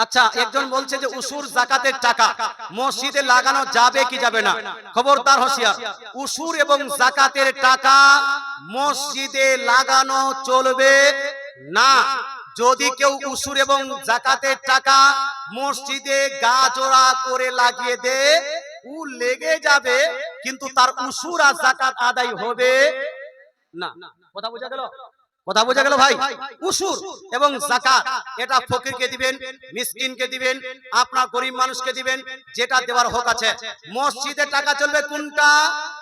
আচ্ছা একজন বলছে যে উসুর জাকাতের টাকা মসজিদে লাগানো যাবে কি যাবে না? খবরদার হোশিয়ার উসুর এবং জাকাতের টাকা মসজিদে লাগানো চলবে না। যদি কেউ উসুর এবং জাকাতের টাকা মসজিদে গা জোড়া করে লাগিয়ে দে উ লেগে যাবে কিন্তু তার উসুর আর জাকাত আদায় হবে না। কথা বোঝা গেল? কথা বোঝা গেল ভাই? উসুর এবং জাকাত এটা ফকিরকে দিবেন মিসকিনকে দিবেন আপনার গরিব মানুষকে দিবেন যেটা দেওয়ার হক আছে। মসজিদে টাকা চলবে কোনটা?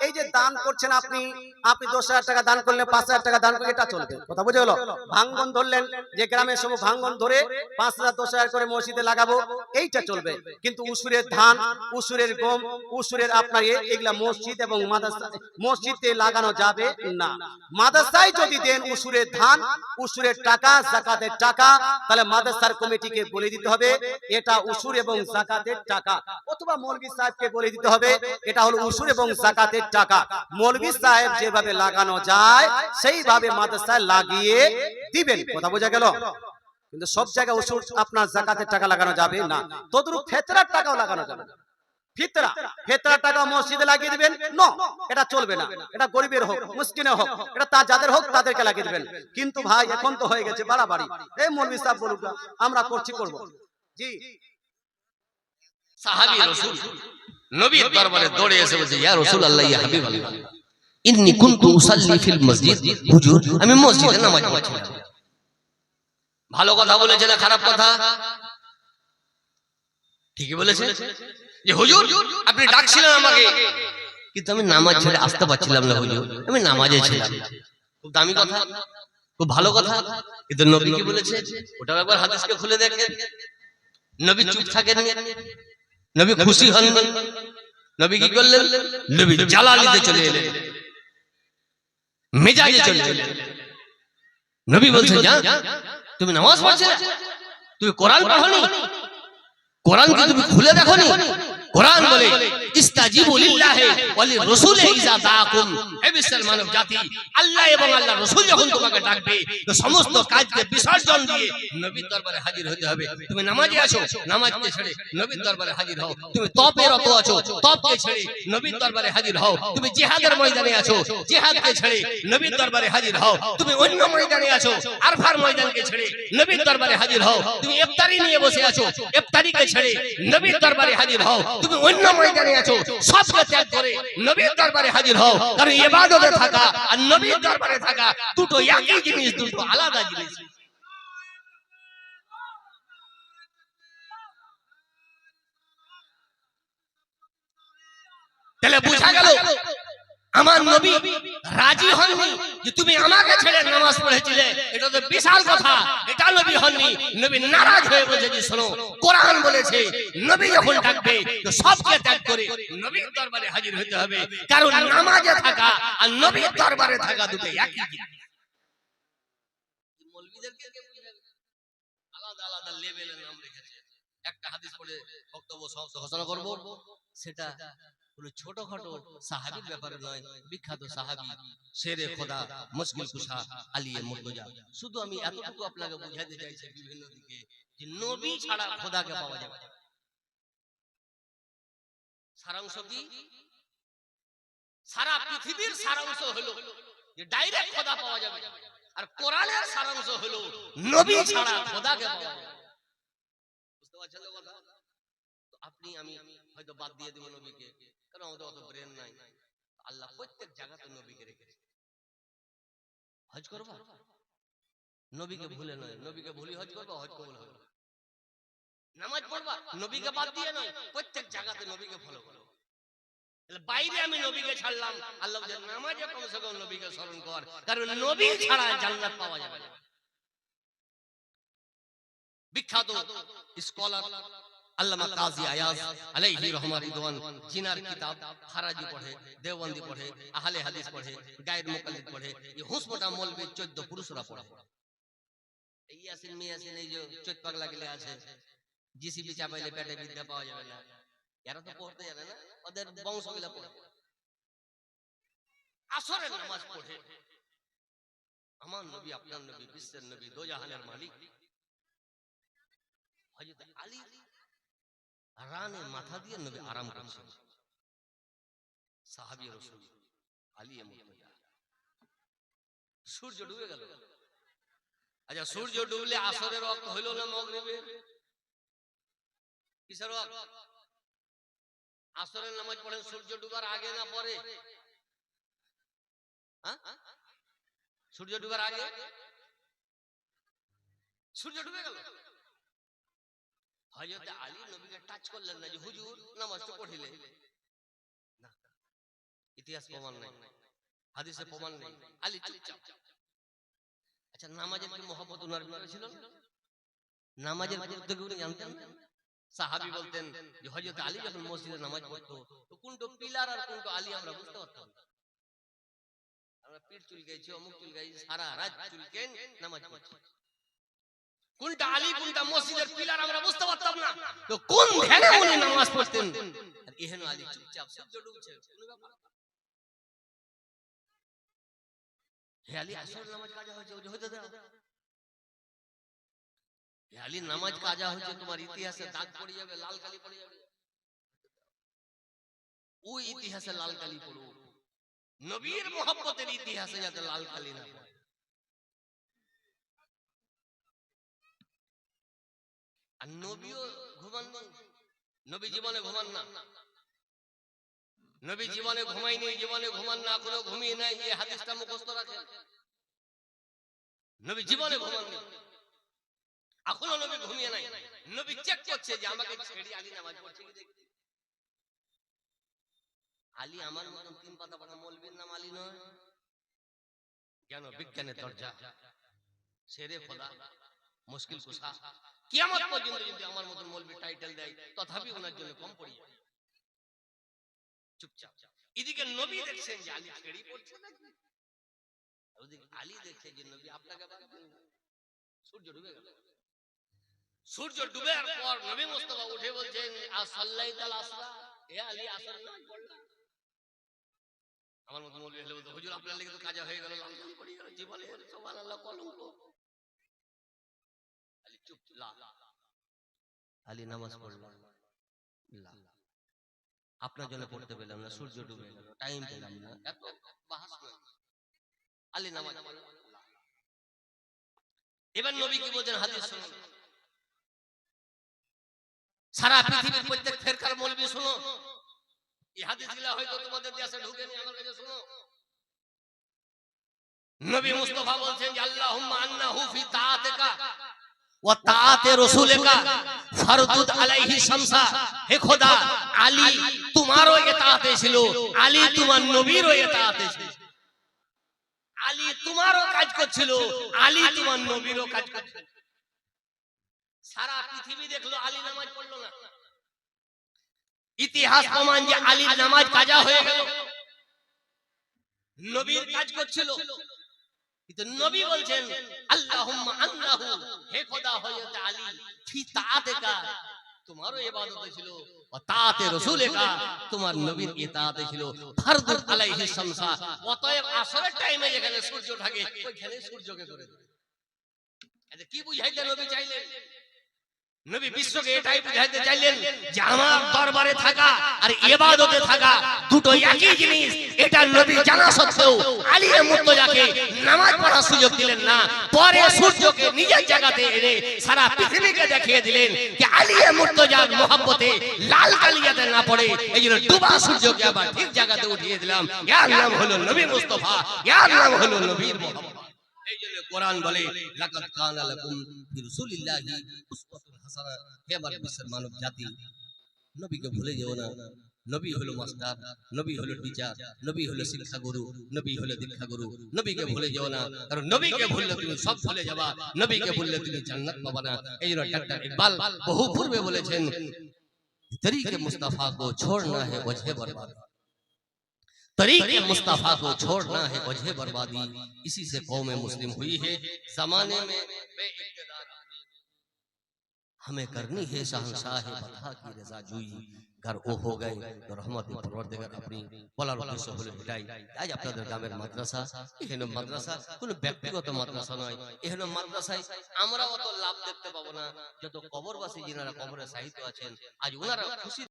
এই যে দান করছেন আপনি আপনি দশ হাজার টাকা দান করলেন পাঁচ হাজার টাকা দান করলে এটা চলবে। কথা বুঝে গেল? ভাঙ্গন ধরলেন যে গ্রামের সব ভাঙ্গন ধরে পাঁচ হাজার দশ হাজার করে মসজিদে লাগাবো এইটা চলবে। কিন্তু উসুরের ধান উসুরের গম উসুরের আপনার এ- এগুলা মসজিদ এবং মাদ্রাসা মসজিদে লাগানো যাবে না মাদ্রাসায় যদি দেন উসুরের ধান, উসুরের টাকা, জাকাতের টাকা, তাহলে মাদ্রাসার কমিটিকে বলে দিতে হবে, এটা উসুর এবং জাকাতের টাকা। অথবা মৌলভী সাহেবকে বলে দিতে হবে, এটা হলো উসুর এবং জাকাতের টাকা। মৌলভী সাহেব যেভাবে লাগানো যায়, সেইভাবে মাদ্রাসায় লাগিয়ে দিবেন। কথা বোঝা গেল? কিন্তু সব জায়গায় উসুর আপনার জাকাতের টাকা লাগানো যাবে না। তদরূপ ফেতরার টাকাও লাগানো যাবে না। ফিতরা। ফেতরার টাকা মসজিদে লাগিয়ে দিবেন? নো। এটা চলবে না। এটা গরিবের হোক মুসকিনের হোক। এটা তা যাদের হোক তাদেরকে লাগিয়ে দিবেন। কিন্তু ভাই এখন তো হয়ে গেছে বাড়াবাড়ি। এই মৌলভী সাহেব বলুক আমরা করছি করব। জি। সাহাবী রাসূল। নবীর দরবারে দৌড়ে এসে বলছে ইয়া রাসূলুল্লাহ ইয়া হাবিবাল্লাহ। ইন্নী কুনতু উসাল্লি ফিল মসজিদ। হুজুর আমি মসজিদে নামাজ পড়ছিলাম ভালো কথা বলেছে না খারাপ কথা? ঠিকই বলেছে? যে হুজুর আপনি ডাকছিলেন আমাকে। কিন্তু আমি নামাজ ছেড়ে আসতে পারছিলাম না হুজুর। আমি নামাজে ছিলাম। খুব দামি কথা। খুব ভালো কথা। কিন্তু নবী কি বলেছে? ওটাও একবার হাদিসকে খুলে দেখেন। নবী চুপ থাকেন। নবী খুশি হন। নবী কি করলেন? নবী জালালিতে চলে এলেন। মেজাজে চলে এলেন। নবী বলছেন যা তুমি নামাজ পড়ছো তুমি কোরআন পড়নি কোরআন কি তুমি খুলে দেখোনি? কোরআন বলে। ইস্তাজিবু লিল্লাহি ওয়া লিরাসূলি ইযা দরবারে হাজির হতে তুমি নামাজে ময়দানে আছো, জিহাদকে ছেড়ে নবীর দরবারে হাজির হও। তুমি অন্য ময়দানে আছো, আরফার ময়দানকে ছেড়ে নবীর দরবারে হাজির হও। তুমি ইফতারি নিয়ে বসে আছো, ইফতারিকে ছেড়ে নবীর দরবারে হাজির হও। তুমি অন্য ময়দানে আছো সবকে ত্যাগ করে নবীর দরবারে হাজির হও, কারণ ইবাদতে থাকা আর নবীর দরবারে থাকা দুটো একই জিনিস, দুটো আলাদা জিনিস। তাহলে বোঝা গেল আমার নবী রাজি হননি যে তুমি আমাকে ছেড়ে নামাজ পড়েছিলে, এটা তো বিশাল কথা। এটা নবী হননি। নবী নারাজ হয়ে বলছে যে, শোনো, কোরআন বলেছে, নবী যখন ডাকবে তো সবকে ত্যাগ করে নবীর দরবারে হাজির হতে হবে। কারণ নামাজে থাকা আর নবীর দরবারে থাকা দুটো একই জিনিস? আলাদা আলাদা লেভেলের নাম রেখেছে। একটা হাদিস পড়ে বক্তব্য ঘোষণা করব। সেটা হলো ছোটখাটো সাহাবীর ব্যাপারে নয় বিখ্যাত সাহাবী। শেরে খোদা মুশকিল কুশা আলিয়ে মুর্তজা। শুধু আমি এতটুকু আপনাকে বুঝাতে চাইছি বিভিন্ন দিকে যে নবী ছাড়া খোদাকে পাওয়া যাবে না। সারাংশ কি? সারা পৃথিবীর সারাংশ হলো যে ডাইরেক্ট খোদা পাওয়া যাবে। আর কোরআনের সারাংশ হলো নবী ছাড়া খোদাকে পাওয়া যাবে। না। বুঝতে পারছেন তো কথা? তো আপনি আমি হয়তো বাদ দিয়ে দেবো নবীকে। কারণ আমাদের অত ব্রেন নাই। আল্লাহ প্রত্যেক জায়গাতে নবীকে রেখেছে। হজ করবা? নবীকে ভুলে নয়। নবীকে ভুলি হজ করবা হজ কবুল হবে। নামাজ পড়বা? নবীকে বাদ দিয়ে নয়। প্রত্যেক জায়গাতে নবীকে ফলো করো। বাইরে আমি নবীকে ছাড়লাম। আল্লাহ নামাজে কমসে কম নবীকে স্মরণ কর। কারণ নবী ছাড়া জান্নাত পাওয়া যাবে বিখ্যাত স্কলার আল্লামা কাজী আয়াজ আলাইহি রহমান রিদওয়ান জিনার কিতাব খারাজি পড়ে দেওবন্দি পড়ে আহলে হাদিস পড়ে গায়ের মুকাল্লিদ পড়ে এই হুসমটা মৌলবি 14 পুরুষরা পড়ে এই ইয়াসিন মিয়াসিন এই যে চৈত পাগলা গেলে আছে জিসিবি চাপাইলে পেটে বিদ্যা পাওয়া যাবে না এরা তো পড়তে জানে না ওদের বংশগুলা পড়ে আসরের নামাজ পড়ে আমার নবী আপনার নবী বিশ্বের নবী দোজাহানের মালিক হযরত আলী রানে মাথা দিয়ে নবী আরাম করছেন। সাহাবী রাসূল আলী সূর্য ডুবে গেল। আচ্ছা সূর্য ডুবলে আসরের ওয়াক্ত হইল না মাগরিবের? কিসের আসরের নামাজ পড়েন, সূর্য ডুবার আগে না পরে? হ্যাঁ? সূর্য ডুবার আগে? সূর্য ডুবে গেল। হযরত আলী নবীকে টাচ করলেন না যে হুজুর নামাজটা পড়িলে না ইতিহাস প্রমাণ নাই। হাদিসে প্রমাণ নেই। আলী চুপচাপ। আচ্ছা নামাজের কি মহব্বত উনার ভিতরে ছিল? নামাজের গুরুত্ব কি উনি জানতেন? সাহাবী বলতেন যে হযরত আলী যখন মসজিদে নামাজ পড়তো তো কোনটো পিলার আর কোনটো আলী আমরা বুঝতে পারতাম। আমরা পিঠ চুলকাইছি অমুক চুলকাইছি সারা রাত চুলকেন নামাজ পড়ছি। কোনটা আলী কোনটা মসজিদের পিলার আমরা বুঝতে পারতাম না। তো কোন ধ্যানে উনি নামাজ পড়তেন? আর এহেন আলী চুপচাপ সূর্য ডুবছে কোনো ব্যাপার না। হে আলী আসর নামাজ কাজা হয়েছে? ওই যে হতে দাও। হে আলী, নামাজ কাজা হয়েছে, তোমার ইতিহাসে দাগ পড়ে যাবে, লাল কালি পড়ে যাবে। ওই ইতিহাসে লাল কালি পড়ো নবীর মোহাব্বতের ইতিহাসে যাতে লাল কালি না পড়ে। আর নবীও ঘুমান নবী জীবনে ঘুমান না। নবী জীবনে ঘুমাইনি জীবনে ঘুমান না, কোনো ঘুমিয়ে নাই, এই হাদিসটা মুখস্থ রাখেন। নবী জীবনে ঘুমাননি। এখনও নবী ঘুমিয়ে নাই। নবী চেক করছে যে আমাকে ছেড়ে আলী নামাজ পড়ছে কি দেখি আলী আমার মতন তিন পাতা পাতা মলবির নাম আলী নয়। কেন? বিজ্ঞানের দরজা। সেরে খোদা। মুশকিল কুসা। কিয়ামত পর্যন্ত যদি আমার মতন মলবি টাইটেল দেয় তথাপি ওনার জন্য কম পড়ি। যাবে। চুপচাপ। এদিকে নবী দেখছেন যে আলী ছেড়ে পড়ছে নাকি? ওদিকে আলী দেখছে যে নবী আপনাকে সূর্য ডুবে গেল। সূর্য ডুবে পর নবী মুস্তাফা উঠে বলছেন আর সাল্লাই তাল আসরা। এ আলী আসর না পড়লা। আমার মতো মৌলবি হলে বলতো হুজুর আপনার লেগে তো কাজা হয়ে গেল লাল কালি পড়ে গেল জীবনে সুবহানাল্লাহ কলঙ্ক। চুপ লা। আলী নামাজ পড়লাম। আপনার জন্য পড়তে পেলাম না, সূর্য ডুবে গেল টাইম পেলাম না, এত আলী নামাজ এবার নবী কি বলছেন হাদিস সারা পৃথিবীর প্রত্যেক ফেরকার মৌলবি শুনো। এই হাদিসগুলো হয়তো তোমাদের দেশে ঢুকেনি আমার কাছে শুনো। নবী মুস্তাফা বলছেন আল্লাহুম্মা আন্নাহু ফি তাআতিকা। ওয়া তাআতি রাসূলিকা ফারদুদ আলাইহি শামসা। হে খোদা আলী তোমারও ইতাআতে ছিল আলী তোমার নবীরও ছিল। আলী তোমারও কাজ করছিল আলী তোমার নবীরও কাজ করছিল। সারা পৃথিবী দেখল আলী নামাজ পড়ল না। ইতিহাস প্রমাণ যে আলীর নামাজ কাজা হয়ে গেল। নবীর কাজ করছিল। কিন্তু নবী বলছেন, আল্লাহুম্মা আন্নাহু, হে খোদা হযরত আলী, ফি তাআতিকা, তোমারও ইবাদতে ছিল ও তাআতে রাসূলিকা, তোমার নবীর ইতাআতে ছিল। ফরদু আলাইহি শামসা, অতএব আসরের টাইমে যেখানে সূর্য থাকে ওইখানে সূর্যকে করে দেবে আচ্ছা কি বুঝাইতে নবী চাইলেন? নবী বিশ্বকে এটাই বুঝাইতে চাইলেন যে আমার দরবারে থাকা আর ইবাদতে থাকা দুটো একই জিনিস। এটা নবী জানা সত্ত্বেও আলী মুর্তজাকে নামাজ পড়ার সুযোগ দিলেন না। পরে সূর্যকে নিজের জায়গাতে এনে সারা পৃথিবীকে দেখিয়ে দিলেন যে আলী মুর্তজার মোহাব্বতে লাল কালিয়াতে না পড়ে, এই জন্য ডুবা সূর্যকে আবার ঠিক জায়গাতে উঠিয়ে দিলাম। ইয়ার নাম হলো নবী মুস্তাফা, ইয়ার নাম হলো নবীর মোহাম্মদ এই কোরআন বলে, লাকাদ কানা ফি রাসূলিল্লাহি উসওয়াতুন হাসানা হে আমার বিশ্বের মানব জাতি নবীকে ভুলে যেও না নবী হলো মাস্টার নবী হলো টিচার নবী হলো শিক্ষা গুরু নবী হলো দীক্ষা গুরু নবীকে ভুলে যেও না কারণ নবীকে ভুললে তুমি সব ভুলে যাবা নবীকে ভুললে তুমি জান্নাত পাবা না এই জন্য ডাক্তার ইকবাল বহু পূর্বে বলেছেন তরিকে মুস্তাফা को छोड़ना है वजह बर्बाद तरीके मुस्तफा को छोड़ना है वजह बर्बादी इसी से कौम मुस्लिम हुई है जमाने में बे इक़्तिदार आदमी। हमें करनी है शहनशाह बता की रजा जुई घर ও हो गए তো রহমতে পরওয়ারদিগার আপনি বলার উদ্দেশ্য হলো এটাই আজ আপনাদের গ্রামের মাদ্রাসা এখানে মাদ্রাসা কোনো ব্যক্তিগত মাদ্রাসা নয় এখানে মাদ্রাসায় আমরা অত লাভ দেখতে পাবো না যত কবরবাসী যিনারা কবরে সাহিত্য আছেন আজ ওনারা খুশি